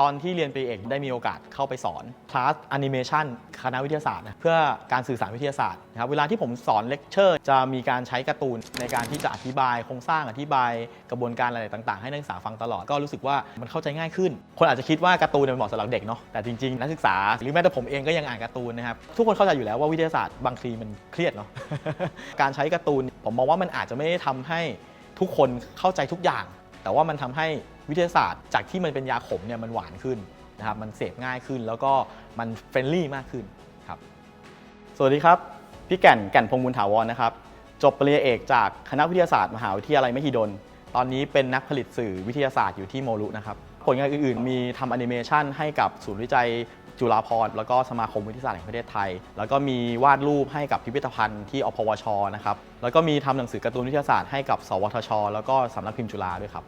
ตอนที่เรียนปริเอกได้มีโอกาสเข้าไปสอนคลาสแอนิเมชันคณะวิทยาศาสตร์นะเพื่อการสื่อสารวิทยาศาสตร์นะครับเวลาที่ผมสอนเลคเชอร์จะมีการใช้การ์ตูนในการที่จะอธิบายโครงสร้างอธิบายกระบวนการอะไรต่าง ๆ ให้นักศึกษาฟังตลอดก็รู้สึกว่ามันเข้าใจง่ายขึ้น คนอาจจะคิดว่าการ์ตูนเนี่ยมันเหมาะสำหรับเด็กเนาะแต่จริงๆนักศึกษาหรือแม้แต่ผมเองก็ยังอ่านการ์ตูนนะครับทุกคนเข้าใจอยู่แล้วว่าวิทยาศาสตร์บางทีมันเครียดเนาะการใช้การ์ตูนผมมองว่ามันอาจจะไม่ได้ทำให้ทุกคนเข้าใจทุกอย่าง แต่ว่ามันทำให้วิทยาศาสตร์ จากที่มันเป็นยาขมเนี่ยมันหวานขึ้นนะครับมันเสพง่ายขึ้นแล้วก็มันเฟรนลี่มากขึ้นครับสวัสดีครับ พี่แก่นแก่นพงษ์บุญถาวรนะครับ จบปริญญาเอกจากคณะวิทยาศาสตร์มหาวิทยาลัยมหิดล ตอนนี้เป็นนักผลิตสื่อวิทยาศาสตร์อยู่ที่โมรุนะครับผลงานอื่นๆ มีทำแอนิเมชันให้กับศูนย์วิจัย จุฬาภรณ์แล้วก็สมาคมวิทยาศาสตร์แห่งประเทศไทย แล้วก็มีวาดรูปให้กับพิพิธภัณฑ์ที่อพวชนะครับแล้วก็มีทำหนังสือการ์ตูนวิทยาศาสตร์ให้กับ สวทช แล้วก็สำนักพิมพ์จุฬาด้วยครับ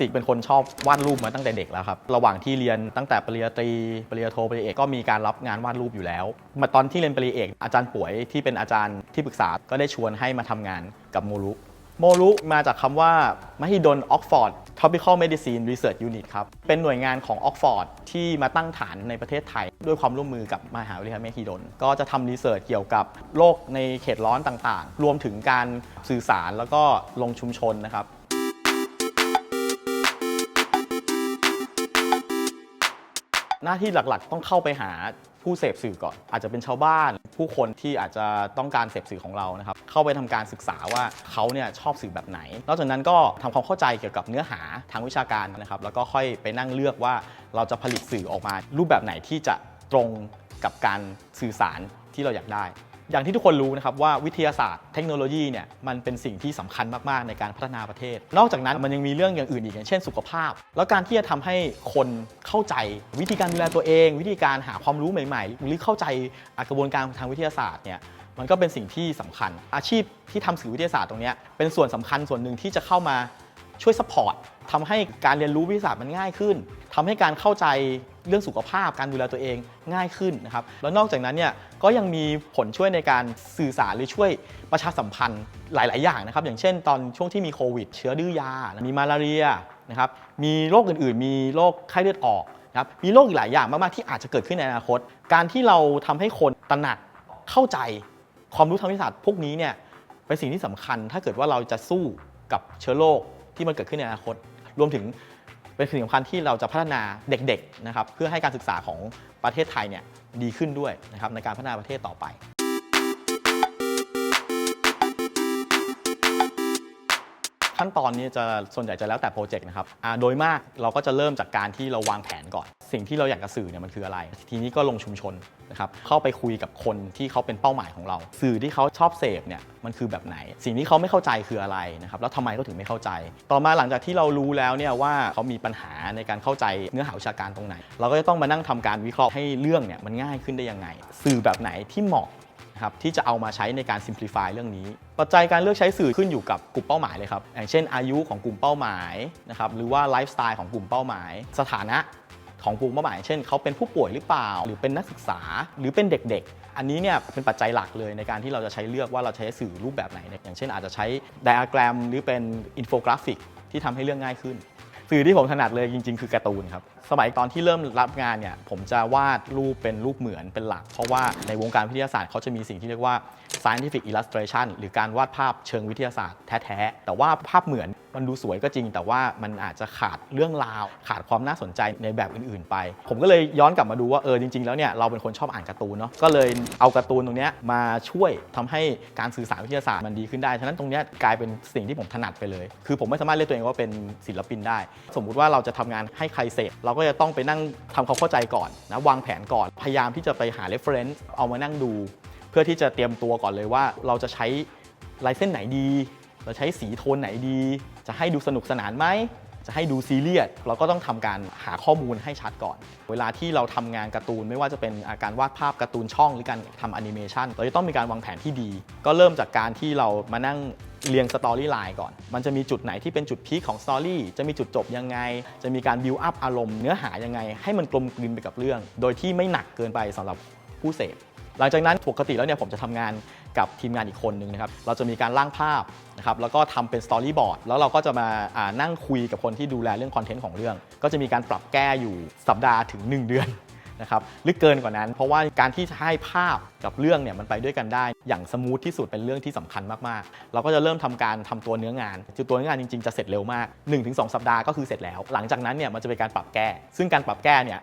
ติเป็นคนชอบวาดรูปมาตั้งแต่เด็กแล้วครับ ระหว่างที่เรียนตั้งแต่ปริญญาตรี ปริญญาโท ปริญญาเอกก็มีการรับงานวาดรูปอยู่แล้ว มาตอนที่เรียนปริญญาเอก อาจารย์ป่วยที่เป็นอาจารย์ที่ปรึกษา ก็ได้ชวนให้มาทำงานกับโมรุโมรุมาจากคำว่ามหิดลออกฟอร์ด Tropical Medicine Research Unit ครับ เป็นหน่วยงานของออกฟอร์ดที่มาตั้งฐานในประเทศไทย ด้วยความร่วมมือกับมหาวิทยาลัยมหิดล ก็จะทำรีเสิร์ชเกี่ยวกับโรคในเขตร้อนต่างๆ รวมถึงการสื่อสารแล้วก็ลงชุมชนนะครับ หน้าที่หลักๆ ต้องเข้าไปหาผู้เสพสื่อก่อน อาจจะเป็นชาวบ้าน ผู้คนที่อาจจะต้องการเสพสื่อของเรานะครับ เข้าไปทำการศึกษาว่าเขาเนี่ยชอบสื่อแบบไหน นอกจากนั้นก็ทำความเข้าใจเกี่ยวกับเนื้อหาทางวิชาการนะครับ แล้วก็ค่อยไปนั่งเลือกว่าเราจะผลิตสื่อออกมา รูปแบบไหนที่จะตรงกับการสื่อสารที่เราอยากได้ อย่างที่ทุกคนรู้นะครับว่าวิทยาศาสตร์เทคโนโลยีเนี่ยมันเป็นสิ่งที่สำคัญมากๆในการพัฒนาประเทศ นอกจากนั้นมันยังมีเรื่องอย่างอื่นอีกอย่างเช่นสุขภาพ แล้วการที่จะทำให้คนเข้าใจวิธีการดูแลตัวเอง วิธีการหาความรู้ใหม่ ๆ หรือเข้าใจกระบวนการทางวิทยาศาสตร์เนี่ยมันก็เป็นสิ่งที่สำคัญ อาชีพที่ทำสื่อวิทยาศาสตร์ตรงนี้เป็นส่วนสำคัญส่วนหนึ่งที่จะเข้ามาช่วยสปอร์ตทำให้การเรียนรู้วิทยาศาสตร์มันง่ายขึ้นทำให้การเข้าใจ เรื่องสุขภาพการดูแลตัวเองง่ายขึ้นนะครับแล้วนอกจากนั้นเนี่ยก็ยังมีผลช่วยในการสื่อสารหรือช่วยประชาสัมพันธ์หลาย ๆ อย่างนะครับ อย่างเช่น ตอนช่วงที่มีโควิด เชื้อดื้อยา มีมาลาเรียนะครับมีโรคอื่น ๆ มีโรคไข้เลือดออกนะครับมีโรคอีกหลายอย่างมาก ๆ ที่อาจจะเกิดขึ้นในอนาคต การที่เราทำให้คนตระหนักเข้าใจความรู้ทางวิทยาศาสตร์พวกนี้เนี่ยเป็นสิ่งที่สำคัญถ้าเกิดว่าเราจะสู้กับเชื้อโรคที่มันเกิดขึ้นในอนาคต รวมถึง เป็นสิ่งสำคัญที่เราจะพัฒนาเด็กๆนะครับเพื่อให้การศึกษาของประเทศไทยเนี่ยดีขึ้นด้วยนะครับในการพัฒนาประเทศต่อไป ขั้นตอนนี้จะส่วนใหญ่จะแล้วแต่โปรเจกต์นะครับอ่าโดยมากเราก็จะเริ่มจากการที่เราวางแผนก่อน สิ่งที่เราอยากจะสื่อเนี่ยมันคืออะไร ทีนี้ก็ลงชุมชนนะครับเข้าไปคุยกับคนที่เขาเป็นเป้าหมายของเรา สื่อที่เขาชอบเสพเนี่ยมันคือแบบไหน สิ่งที่เขาไม่เข้าใจคืออะไรนะครับแล้วทำไมเขาถึงไม่เข้าใจ ต่อมาหลังจากที่เรารู้แล้วเนี่ยว่าเขามีปัญหาในการเข้าใจเนื้อหาวิชาการตรงไหน เราก็จะต้องมานั่งทำการวิเคราะห์ให้เรื่องเนี่ยมันง่ายขึ้นได้ยังไง สื่อแบบไหนที่เหมาะนะ ครับที่จะเอามาใช้ในการ simplify เรื่องนี้ ปัจจัยการเลือกใช้สื่อขึ้นอยู่กับกลุ่มเป้าหมายเลยครับอย่างเช่นอายุของกลุ่มเป้าหมายนะครับหรือว่าไลฟ์สไตล์ของกลุ่มเป้าหมาย สถานะของกลุ่มเป้าหมาย เช่นเขาเป็นผู้ป่วยหรือเปล่า หรือเป็นนักศึกษาหรือเป็นเด็กๆ อันนี้เนี่ยเป็นปัจจัยหลักเลยในการที่เราจะใช้เลือกว่าเราใช้สื่อรูปแบบไหนเนี่ยอย่างเช่นอาจจะใช้ไดอะแกรมหรือเป็นอินโฟกราฟิกที่ทำให้เรื่องง่ายขึ้น สื่อที่ผมถนัดเลยจริง ๆ คือการ์ตูนครับสมัยตอนที่เริ่มรับงานเนี่ยผมจะวาดรูปเป็นรูปเหมือนเป็นหลัก เพราะว่าในวงการวิทยาศาสตร์เขาจะมีสิ่งที่เรียกว่า scientific illustration หรือการวาดภาพเชิงวิทยาศาสตร์แท้ๆ แต่ว่าภาพเหมือนมันดูสวยก็จริง แต่ว่ามันอาจจะขาดเรื่องราว ขาดความน่าสนใจในแบบอื่นๆ ไป ผมก็เลยย้อนกลับมาดูว่าเออจริง ๆ แล้วเนี่ยเราเป็นคนชอบอ่านการ์ตูนเนาะก็เลยเอาการ์ตูนตรงเนี้ยมาช่วยทำให้การสื่อสารวิทยาศาสตร์มันดีขึ้นได้ฉะนั้นตรงเนี้ยกลายเป็นสิ่งที่ผมถนัดไปเลย คือผมไม่สามารถเรียกตัวเองว่าเป็นศิลปินได้ สมมุติว่าเราจะทำงานให้ใครเสร็จเราก็จะต้องไปนั่งทำความเข้าใจก่อนนะวางแผนก่อนพยายามที่จะไปหา reference เอามานั่งดู เพื่อที่จะเตรียมตัวก่อนเลยว่า เราจะใช้ลายเส้นไหนดี เราใช้สีโทนไหนดี จะให้ดูสนุกสนานไหม จะให้ดูซีเรียสเราก็ต้องทำการหาข้อมูลให้ชัดก่อน เวลาที่เราทำงานการ์ตูนไม่ว่าจะเป็นาการวาดภาพการ์ตูนช่องหรือการทำแอนิเมชันเราจะต้องมีการวางแผนที่ดี ก็เริ่มจากการที่เรามานั่งเรียงสตอรี่ไลน์ก่อน มันจะมีจุดไหนที่เป็นจุดพีคของสตอรี่ จะมีจุดจบยังไง จะมีการบิวอัพอารมณ์เนื้อหายังไง ให้มันกลมกลืนไปกับเรื่อง โดยที่ไม่หนักเกินไปสำหรับผู้เสพ หลังจากนั้นปกติแล้วเนี่ยผมจะทำงานกับทีมงานอีกคนนึงนะครับเราจะมีการร่างภาพนะครับแล้วก็ทำเป็นสตอรี่บอร์ดแล้วเราก็จะมาานั่งคุยกับคนที่ดูแลเรื่องคอนเทนต์ของเรื่อง ก็จะมีการปรับแก้อยู่สัปดาห์ถึง 1 เดือนนะครับหรือเกินกว่านั้น เพราะว่าการที่จะให้ภาพกับเรื่องเนี่ยมันไปด้วยกันได้อย่างสมูทที่สุดเป็นเรื่องที่สำคัญมากๆ เราก็จะเริ่มทำการทำตัวเนื้องานคือตัวเนื้องานจริงๆจะเสร็จเร็วมาก 1-2 สัปดาห์ก็คือเสร็จแล้ว หลังจากนั้นเนี่ยมันจะเป็นการปรับแก้ ซึ่งการปรับแก้เนี่ย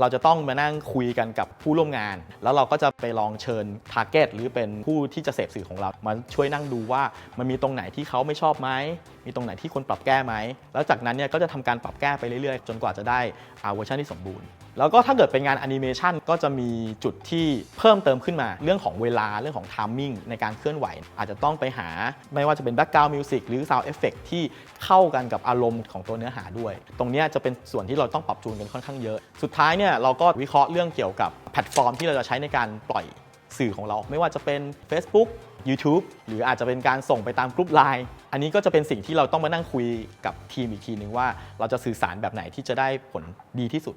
เราจะต้องมานั่งคุยกันกับผู้ร่วมงาน แล้วเราก็จะไปลองเชิญทาร์เก็ตหรือเป็นผู้ที่จะเสพสื่อของเรามาช่วยนั่งดูว่ามันมีตรงไหนที่เขาไม่ชอบไหมมีตรงไหนที่ควรปรับแก้ไหมแล้วจากนั้นเนี่ยก็จะทำการปรับแก้ไปเรื่อยๆ จนกว่าจะได้เวอร์ชันที่สมบูรณ์ แล้วก็ถ้าเกิดเป็นงานแอนิเมชันก็จะมีจุดที่เพิ่มเติมขึ้นมาเรื่องของเวลาเรื่องของทามมิ่งในการเคลื่อนไหว อาจจะต้องไปหาไม่ว่าจะเป็นแบ็กกราวด์มิวสิกหรือซาวด์เอฟเฟกที่เข้ากันกับอารมณ์ของตัวเนื้อหาด้วย ตรงนี้จะเป็นส่วนที่เราต้องปรับจูนกันค่อนข้างเยอะ สุดท้ายเนี่ยเราก็วิเคราะห์เรื่องเกี่ยวกับแพลตฟอร์มที่เราจะใช้ในการปล่อยสื่อของเรา ไม่ว่าจะเป็น Facebook YouTube หรืออาจจะเป็นการส่งไปตามกลุ่มไลน์อันนี้ก็จะเป็นสิ่งที่เราต้องมานั่งคุยกับทีมอีกทีนึงว่า เราจะสื่อสารแบบไหนที่จะได้ผลดีที่สุด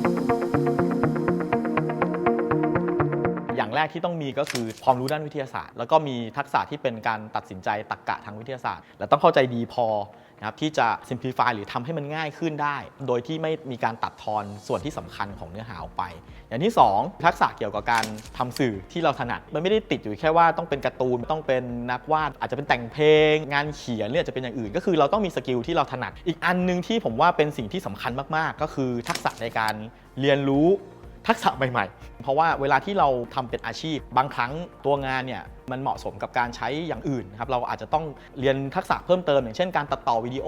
รกที่ต้องมีก็คือความรู้ด้านวิทยาศาสตร์ แล้วก็มีทักษะที่เป็นการตัดสินใจตรรกะทางวิทยาศาสตร์ และต้องเข้าใจดีพอนะครับที่จะ simplify หรือทำให้มันง่ายขึ้นได้ โดยที่ไม่มีการตัดทอนส่วนที่สำคัญของเนื้อหาออกไป อย่างที่ 2 ทักษะเกี่ยวกับการทำสื่อที่เราถนัด มันไม่ได้ติดอยู่แค่ว่าต้องเป็นการ์ตูนต้องเป็นนักวาดอาจจะเป็นแต่งเพลง งานเขียนหรืออาจจะเป็นอย่างอื่น ก็คือเราต้องมีสกิลที่เราถนัด อีกอันหนึงที่ผมว่าเป็นสิ่งที่สำคัญมากๆ ก็คือทักษะในการเรียนรู้ทักษะใหม่ ๆ เพราะว่าเวลาที่เราทำเป็นอาชีพ บางครั้งตัวงานเนี่ยมันเหมาะสมกับการใช้อย่างอื่นครับเราอาจจะต้องเรียนทักษะเพิ่มเติม อย่างเช่นการตัดต่อวิดีโอ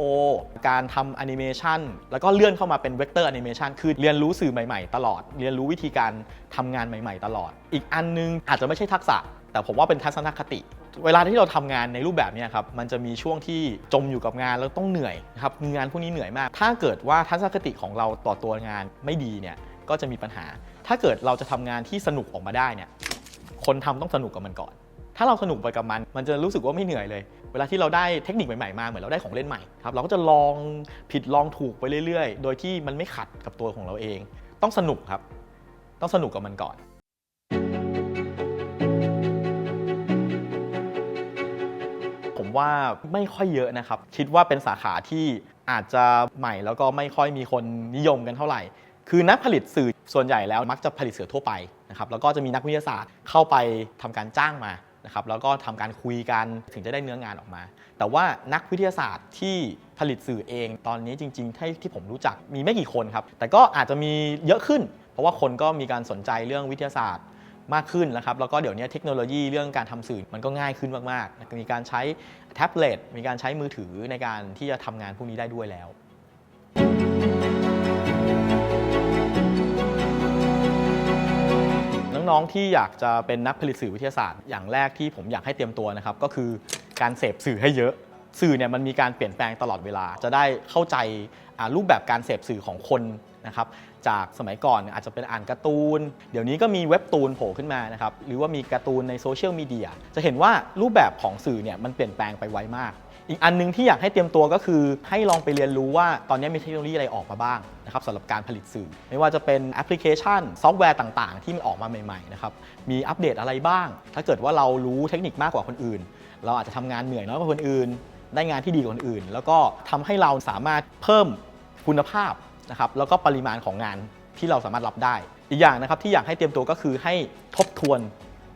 การทำแอนิเมชันแล้วก็เลื่อนเข้ามาเป็นเวกเตอร์แอนิเมชันคือเรียนรู้สื่อใหม่ๆ ตลอด เรียนรู้วิธีการทำงานใหม่ ๆ ตลอด อีกอันนึงอาจจะไม่ใช่ทักษะ แต่ผมว่าเป็นทัศนคติเวลาที่เราทำงานในรูปแบบเนี้ครับ มันจะมีช่วงที่จมอยู่กับงานแล้วต้องเหนื่อยนะครับงานพวกนี้เหนื่อยมาก ถ้าเกิดว่าทัศนคติของเราต่อตัวงานไม่ดีเนี่ย ก็จะมีปัญหา ถ้าเกิดเราจะทำงานที่สนุกออกมาได้เนี่ย คนทำต้องสนุกกับมันก่อน ถ้าเราสนุกไปกับมัน มันจะรู้สึกว่าไม่เหนื่อยเลย เวลาที่เราได้เทคนิคใหม่ๆมาเหมือนเราได้ของเล่นใหม่ครับเราก็จะลองผิดลองถูกไปเรื่อยๆ โดยที่มันไม่ขัดกับตัวของเราเอง ต้องสนุกครับ ต้องสนุกกับมันก่อนผมว่าไม่ค่อยเยอะนะครับ คิดว่าเป็นสาขาที่อาจจะใหม่แล้วก็ไม่ค่อยมีคนนิยมกันเท่าไหร่ คือนักผลิตสื่อ ส่วนใหญ่แล้วมักจะผลิตสื่อทั่วไปนะครับแล้วก็จะมีนักวิทยาศาสตร์เข้าไปทำการจ้างมานะครับแล้วก็ทำการคุยกันถึงจะได้เนื้องานออกมา แต่ว่านักวิทยาศาสตร์ที่ผลิตสื่อเองตอนนี้จริงๆที่ที่ผมรู้จักมีไม่กี่คนครับแต่ก็อาจจะมีเยอะขึ้น เพราะว่าคนก็มีการสนใจเรื่องวิทยาศาสตร์มากขึ้นนะครับแล้วก็เดี๋ยวนี้เทคโนโลยีเรื่องการทำสื่อมันก็ง่ายขึ้นมากๆ มีการใช้แท็บเล็ตมีการใช้มือถือในการที่จะทำงานพวกนี้ได้ด้วยแล้ว น้องๆที่อยากจะเป็นนักผลิตสื่อวิทยาศาสตร์ อย่างแรกที่ผมอยากให้เตรียมตัวนะครับ ก็คือการเสพสื่อให้เยอะสื่อเนี่ยมันมีการเปลี่ยนแปลงตลอดเวลา จะได้เข้าใจรูปแบบการเสพสื่อของคนนะครับจากสมัยก่อนอาจจะเป็นอ่านการ์ตูน เดี๋ยวนี้ก็มีเว็บตูนโผล่ขึ้นมานะครับหรือว่ามีการ์ตูนในโซเชียลมีเดียจะเห็นว่ารูปแบบของสื่อเนี่ยมันเปลี่ยนแปลงไปไวมาก อีกอันหนึงที่อยากให้เตรียมตัวก็คือให้ลองไปเรียนรู้ว่าตอนนี้มีเทคโนโลยีอะไรออกมาบ้างนะครับสำหรับการผลิตสื่อ ไม่ว่าจะเป็นแอปพลิเคชัน ซอฟต์แวร์ต่างๆ ที่มันออกมาใหม่ๆนะครับมีอัปเดตอะไรบ้าง ถ้าเกิดว่าเรารู้เทคนิคมากกว่าคนอื่น เราอาจจะทำงานเหนื่อยน้อยกว่าคนอื่น ได้งานที่ดีกว่าคนอื่น แล้วก็ทำให้เราสามารถเพิ่มคุณภาพนะครับแล้วก็ปริมาณของงานที่เราสามารถรับได้ อีกอย่างนะครับที่อยากให้เตรียมตัวก็คือให้ทบทวน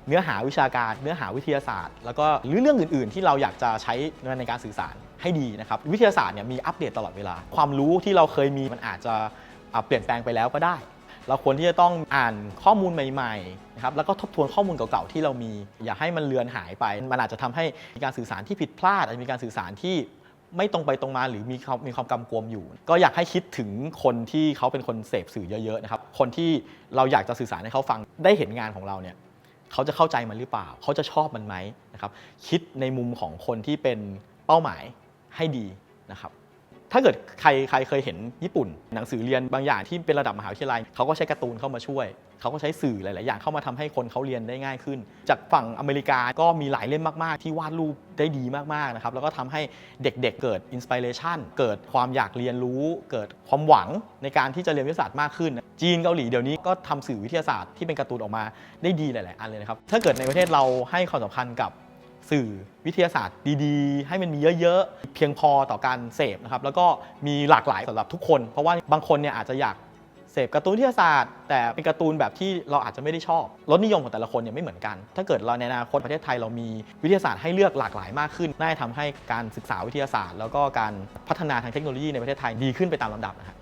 เนื้อหาวิชาการ เนื้อหาวิทยาศาสตร์ แล้วก็หรือเรื่องอื่น ๆ ที่เราอยากจะใช้ในการสื่อสารให้ดีนะครับวิทยาศาสตร์เนี่ยมีอัปเดตตลอดเวลา ความรู้ที่เราเคยมีมันอาจจะเปลี่ยนแปลงไปแล้วก็ได้ เราควรที่จะต้องอ่านข้อมูลใหม่ๆนะครับแล้วก็ทบทวนข้อมูลเก่าๆที่เรามี อย่าให้มันเลือนหายไป มันอาจจะทำให้มีการสื่อสารที่ผิดพลาดอาจจะมีการสื่อสารที่ไม่ตรงไปตรงมาหรือมีความมีความกำกวมอยู่ ก็อยากให้คิดถึงคนที่เขาเป็นคนเสพสื่อเยอะๆนะครับคนที่เราอยากจะสื่อสารให้เขาฟังได้เห็นงานของเราเนี่ย เขาจะเข้าใจมันหรือเปล่า เขาจะชอบมันไหมนะครับ คิดในมุมของคนที่เป็นเป้าหมายให้ดีนะครับ ถ้าเกิดใครใครเคยเห็นญี่ปุ่น หนังสือเรียนบางอย่างที่เป็นระดับมหาวิทยาลัย เขาก็ใช้การ์ตูนเข้ามาช่วย เขาก็ใช้สื่อหลาย ๆ อย่างเข้ามาทำให้คนเขาเรียนได้ง่ายขึ้น จากฝั่งอเมริกาก็มีหลายเล่มมาก ๆ ที่วาดรูปได้ดีมาก ๆ นะครับ แล้วก็ทำให้เด็ก ๆ เกิดอินสปิเรชันเกิดความอยากเรียนรู้ เกิดความหวังในการที่จะเรียนวิทยาศาสตร์มากขึ้น จีนเกาหลีเดี๋ยวนี้ก็ทำสื่อวิทยาศาสตร์ที่เป็นการ์ตูนออกมาได้ดีหลาย ๆ อันเลยนะครับถ้าเกิดในประเทศเราให้ความสำคัญกับสื่อวิทยาศาสตร์ดี ๆ ให้มันมีเยอะๆ เพียงพอต่อการเสพนะครับแล้วก็มีหลากหลายสำหรับทุกคน เพราะว่าบางคนเนี่ยอาจจะอยากเสพการ์ตูนวิทยาศาสตร์ แต่เป็นการ์ตูนแบบที่เราอาจจะไม่ได้ชอบรสนิยมของแต่ละคนเนี่ยไม่เหมือนกัน ถ้าเกิดเราในอนาคตประเทศไทยเรามีวิทยาศาสตร์ให้เลือกหลากหลายมากขึ้นน่าจะทำให้การศึกษาวิทยาศาสตร์ แล้วก็การพัฒนาทางเทคโนโลยีในประเทศไทยดีขึ้นไปตามลำดับนะครับ